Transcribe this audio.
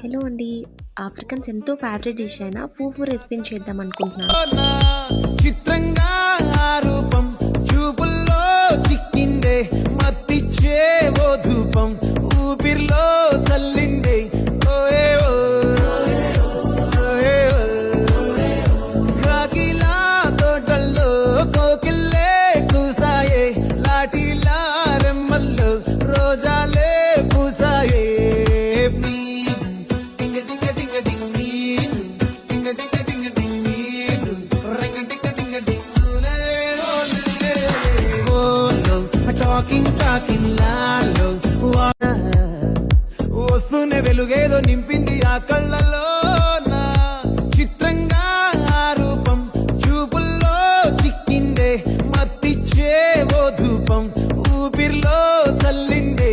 Hello అండి Africans ఎంతో favourite dish అయిన ఫూఫు రెసిపీని చేద్దాం అనుకుంటున్నాను చిత్రంగా ఆ రూపం చూపుల్లో చిక్కిందే మత్తిచ్చే ఓ ధూపం ఊపిరిలో చల్లిందే ఓయే ఓ, ఓ. కాకిలా తోటల్లో కోకిల్లే కూసాయే లాటిలా రెమ్మల్లో రోజాలే వాకింగ్ టాకింగ్ లాల్లో వస్తూనే వెలుగేదో నింపింది ఆ కళ్ళలో నా చిత్రంగా రూపం చూపుల్లో చిక్కిందే మత్తిచ్చే ఓ ధూపం. ఊపిర్లో చల్లిందే